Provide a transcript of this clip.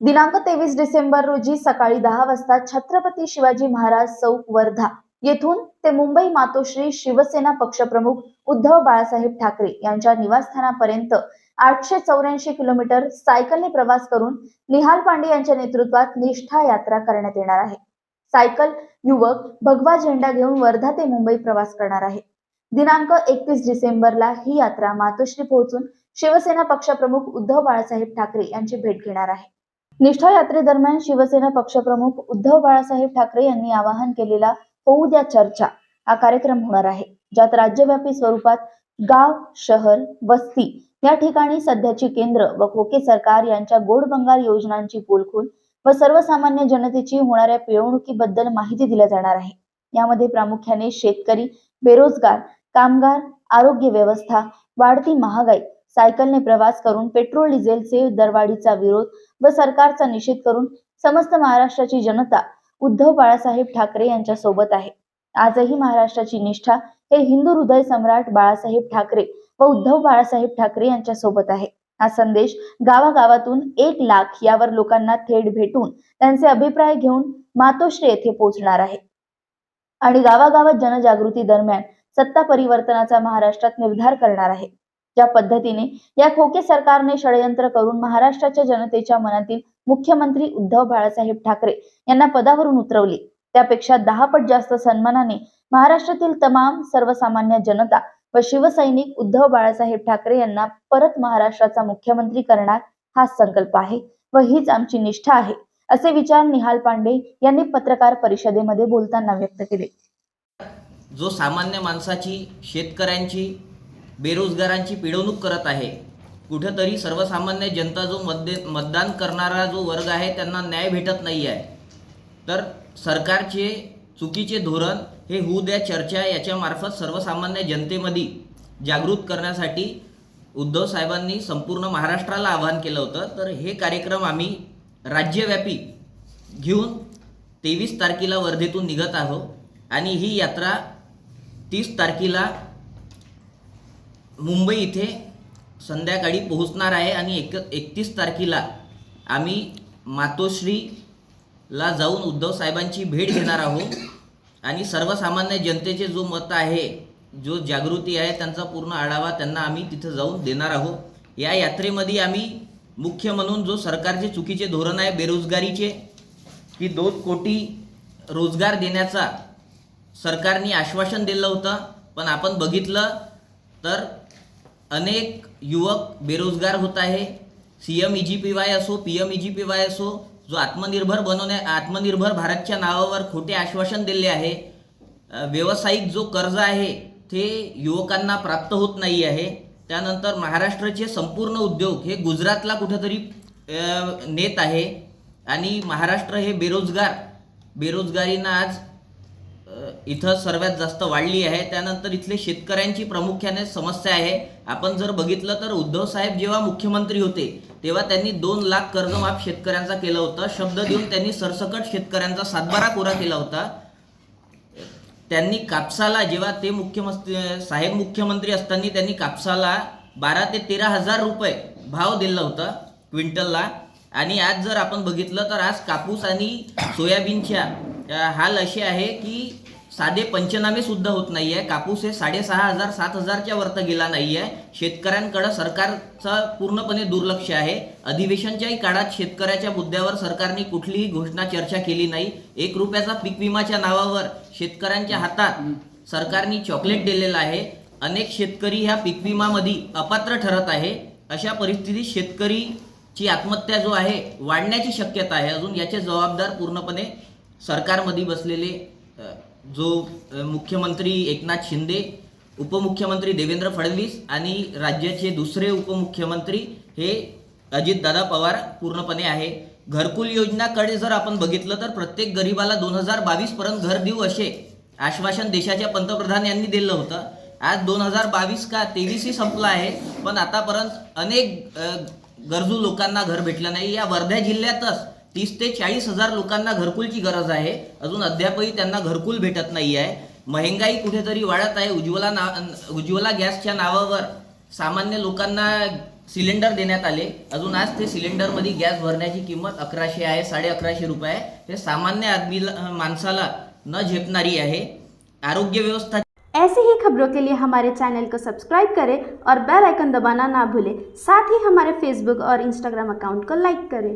दिनांक तेवीस डिसेंबर रोजी सकाळी दहा वाजता छत्रपती शिवाजी महाराज चौक वर्धा येथून ते मुंबई मातोश्री शिवसेना पक्षप्रमुख उद्धव बाळासाहेब ठाकरे यांच्या निवासस्थानापर्यंत आठशे चौऱ्याऐंशी किलोमीटर सायकलने प्रवास करून निहाल पांडे यांच्या नेतृत्वात निष्ठा यात्रा करण्यात येणार आहे. सायकल युवक भगवा झेंडा घेऊन वर्धा ते मुंबई प्रवास करणार आहे. दिनांक एकतीस डिसेंबरला ही यात्रा मातोश्री पोहोचून शिवसेना पक्षप्रमुख उद्धव बाळासाहेब ठाकरे यांची भेट घेणार आहे. निष्ठा यात्रेदरम्यान शिवसेना पक्षप्रमुख उद्धव बाळासाहेब ठाकरे यांनी आवाहन केलेला होऊ द्या चर्चा. हा कार्यक्रम होणार आहे. ज्यात राज्यव्यापी स्वरूपात गाव शहर वस्ती या ठिकाणी सध्याची केंद्र व खोके सरकार यांच्या गोड बंगाल योजनांची पोलखोल व सर्वसामान्य जनतेची होणाऱ्या पिळवणुकीबद्दल माहिती दिल्या जाणार आहे. यामध्ये प्रामुख्याने शेतकरी बेरोजगार कामगार आरोग्य व्यवस्था वाढती महागाई सायकलने प्रवास करून पेट्रोल डिझेलचे दरवाढीचा विरोध व सरकारचा निषेध करून समस्त महाराष्ट्राची जनता उद्धव बाळासाहेब ठाकरे यांच्या सोबत आहे. आजही महाराष्ट्राची निष्ठा हे हिंदू हृदय सम्राट बाळासाहेब ठाकरे व उद्धव बाळासाहेब ठाकरे यांच्या सोबत आहे. हा संदेश गावागावातून एक लाख यावर लोकांना थेट भेटून त्यांचे अभिप्राय घेऊन मातोश्री येथे पोहोचणार आहे. आणि गावागावात जनजागृती दरम्यान सत्ता परिवर्तनाचा महाराष्ट्रात निर्धार करणार आहे. ज्या पद्धतीने या खोके सरकारने षडयंत्र करून महाराष्ट्राच्या जनतेच्या मनातील मुख्यमंत्री उद्धव बाळासाहेब ठाकरे यांना पदावरून उतरवले. त्यापेक्षा दहा पट जास्त सन्मानाने महाराष्ट्रातील तमाम सर्वसामान्य जनता व शिवसैनिक उद्धव बाळासाहेब ठाकरे यांना परत महाराष्ट्राचा मुख्यमंत्री करणार हा संकल्प आहे व हीच आमची निष्ठा आहे असे विचार निहाल पांडे यांनी पत्रकार परिषदेमध्ये बोलताना व्यक्त केले. जो सामान्य माणसाची शेतकऱ्यांची बेरोजगारांची पिळवणूक करत आहे. कुठंतरी सर्वसामान्य जनता जो मतदे मतदान करणारा जो वर्ग आहे त्यांना न्याय भेटत नाही आहे. तर सरकारचे चुकीचे धोरण हे होऊ द्या चर्चा याच्यामार्फत सर्वसामान्य जनतेमध्ये जागृत करण्यासाठी उद्धव साहेबांनी संपूर्ण महाराष्ट्राला आवाहन केलं होतं. तर हे कार्यक्रम आम्ही राज्यव्यापी घेऊन तेवीस तारखेला वर्धेतून निघत आहोत. आणि ही यात्रा तीस तारखेला मुंबई इथे संध्याकाळी पोहोचणार आहे आणि एक एकतीस तारखेला आम्ही मातोश्रीला जाऊन उद्धव साहेबांची भेट घेणार आहोत. आणि सर्वसामान्य जनतेचे जो मत आहे जो जागृती आहे त्यांचा पूर्ण आढावा त्यांना आम्ही तिथं जाऊन देणार आहोत. या यात्रेमध्ये आम्ही मुख्य म्हणून जो सरकारचे चुकीचे धोरण आहे बेरोजगारीचे की दोन कोटी रोजगार देण्याचा सरकारने आश्वासन दिलं होतं. पण आपण बघितलं तर अनेक युवक बेरोजगार होत आहे. C M E G P Y असो P M E G P Y असो जो आत्मनिर्भर बनवण्या आत्मनिर्भर भारतच्या नावावर खोटे आश्वासन दिले आहे. व्यावसायिक जो कर्ज आहे ते युवकांना प्राप्त होत नाही आहे. त्यानंतर महाराष्ट्राचे संपूर्ण उद्योग हे गुजरातला कुठंतरी नेत आहे. आणि महाराष्ट्र हे बेरोजगार बेरोजगारीनं आज इथं सर्वात जास्त वाढली आहे. त्यानंतर इथले शेतकऱ्यांची प्रामुख्याने समस्या आहे. आपण जर बघितलं तर उद्धव साहेब जेव्हा मुख्यमंत्री होते तेव्हा त्यांनी दोन लाख कर्जमाफ शेतकऱ्यांचा केलं होतं. शब्द देऊन त्यांनी सरसकट शेतकऱ्यांचा सातबारा कोरा केला होता. त्यांनी कापसाला जेव्हा ते मुख्यमंत्री साहेब मुख्यमंत्री असताना त्यांनी कापसाला बारा ते तेरा हजार रुपये भाव दिला होता क्विंटलला. आणि आज जर आपण बघितलं तर आज कापूस आणि सोयाबीनच्या हाल अशी आहे की साधे पंचनामे सुद्धा होत नाही आहे कापूस हे साडेसहा हजार सात हजारच्या वरतं गेला नाही आहे शेतकऱ्यांकडं सरकारचं पूर्णपणे दुर्लक्ष आहे. अधिवेशनच्याही काळात शेतकऱ्याच्या मुद्द्यावर सरकारने कुठलीही घोषणा चर्चा केली नाही. एक रुपयाचा पीक विमाच्या नावावर शेतकऱ्यांच्या हातात सरकारने चॉकलेट दिलेलं आहे. अनेक शेतकरी ह्या पीक विमामध्ये अपात्र ठरत आहे. अशा परिस्थितीत शेतकरीची आत्महत्या जो आहे वाढण्याची शक्यता आहे. अजून याचे जबाबदार पूर्णपणे सरकारमध्ये बसलेले जो मुख्यमंत्री एकनाथ शिंदे उपमुख्यमंत्री देवेंद्र फडणवीस आणि राज्याचे दुसरे उपमुख्यमंत्री हे अजितदादा पवार पूर्णपणे आहे. घरकुल योजनाकडे जर आपण बघितलं तर प्रत्येक गरिबाला दोन हजार बावीसपर्यंत घर देऊ असे आश्वासन देशाच्या पंतप्रधान यांनी दिलं होतं. आज दोन हजार बावीस का तेवीसही संपला आहे पण आतापर्यंत अनेक गरजू लोकांना घर भेटलं नाही. या वर्धा जिल्ह्यातच तीस ते चाळीस हजार लोकांना घरकुलची गरज आहे. अजून अद्यापही त्यांना घरकुल भेटत नाही आहे. महंगाई कुठेतरी वाढत आहे. उज्ज्वला ना उज्ज्वला गॅसच्या नावावर सामान्य लोकांना सिलेंडर देण्यात आले. अजून आज ते सिलेंडरमध्ये गॅस भरण्याची किंमत अकराशे आहे साडे अकराशे रुपये आहे. हे सामान्य आदमीला माणसाला न झेपणारी आहे. आरोग्य व्यवस्था ऐसी ही खबरों के लिए हमारे चैनल को सब्सक्राइब करें और बेल आइकन दबाना ना भूलें। साथ ही हमारे फेसबुक और इंस्टाग्राम अकाउंट को लाइक करें।